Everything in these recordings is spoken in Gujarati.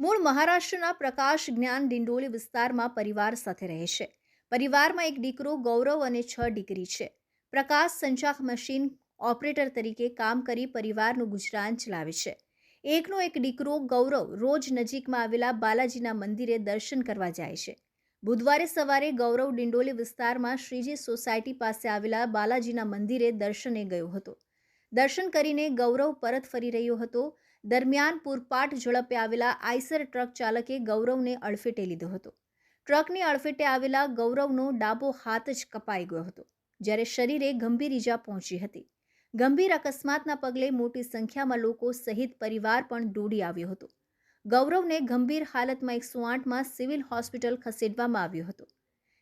મૂળ મહારાષ્ટ્રના પ્રકાશ જ્ઞાન ડિંડોલી વિસ્તારમાં પરિવાર સાથે રહે છે. પરિવારમાં એક દીકરો ગૌરવ અને છ દીકરી છે. પ્રકાશ સંચાક મશીન ઓપરેટર તરીકે કામ કરી પરિવારનું ગુજરાન ચલાવે છે. એકનો એક દીકરો ગૌરવ રોજ નજીકમાં આવેલા બાલાજીના મંદિરે દર્શન કરવા જાય છે. બુધવારે સવારે ગૌરવ ડિંડોલી વિસ્તારમાં શ્રીજી સોસાયટી પાસે આવેલા બાલાજીના મંદિરે દર્શને ગયો હતો. દર્શન કરીને ગૌરવ પરત ફરી રહ્યો હતો. દરમિયાન પૂરપાટ ઝડપે આવેલા આઈસર ટ્રક ચાલકે ગૌરવને અડફેટે લીધો હતો. ટ્રકની અડફેટે આવેલા ગૌરવનો ડાબો હાથ જ કપાઈ ગયો હતો, જ્યારે શરીરે ગંભીર ઈજા પહોંચી હતી. ગંભીર અકસ્માતના પગલે મોટી સંખ્યામાં લોકો સહિત પરિવાર પણ દોડી આવ્યો હતો. ગૌરવને ગંભીર હાલતમાં એકસો આઠમાં સિવિલ હોસ્પિટલ ખસેડવામાં આવ્યો હતો,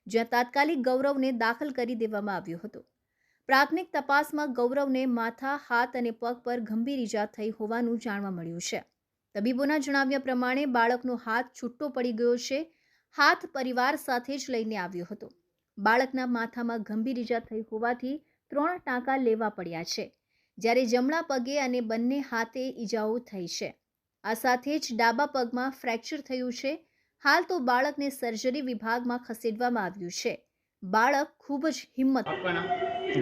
જ્યાં તાત્કાલિક ગૌરવને દાખલ કરી દેવામાં આવ્યો હતો. પ્રાથમિક તપાસમાં ગૌરવને માથા, હાથ અને પગ પર ગંભીર ઈજા થઈ હોવાનું જાણવા મળ્યું છે. તબીબોના જણાવ્યા પ્રમાણે બાળકનો હાથ છૂટો પડી ગયો છે. હાથ પરિવાર સાથે જ લઈને આવ્યો હતો. બાળકના માથામાં ગંભીર ઈજા થઈ હોવાથી ત્રણ ટાંકા લેવા પડ્યા છે. જ્યારે જમણા પગે અને બંને હાથે ઈજાઓ થઈ છે. આ સાથે જ ડાબા પગમાં ફ્રેક્ચર થયું છે. હાલ તો બાળકને સર્જરી વિભાગમાં ખસેડવામાં આવ્યું છે. બાળક ખૂબ જ હિંમત आपका नाम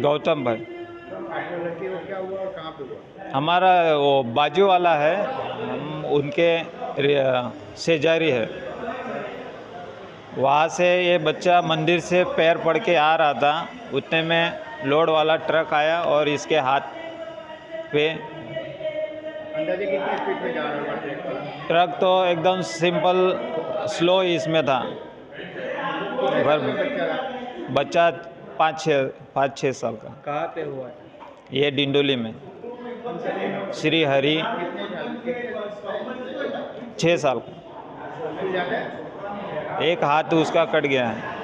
गौतम भाई आपके लड़के को क्या हुआ और कहाँ पे हुआ हमारा वो बाजू वाला है हम उनके रि- सेजारी है वहाँ से ये बच्चा मंदिर से पैर पड़ के आ रहा था उतने में लोड वाला ट्रक आया और इसके हाथ पे अंदाजे कितनी स्पीड में जा रहा था ट्रक वाला ट्रक तो एकदम सिंपल स्लो इसमें था पर बच्चा बच्चा पाँच छः पाँच छः साल का। कहाँ पे हुआ? है ये डिंडोली में। श्री हरि। छः साल का। एक हाथ उसका कट गया है।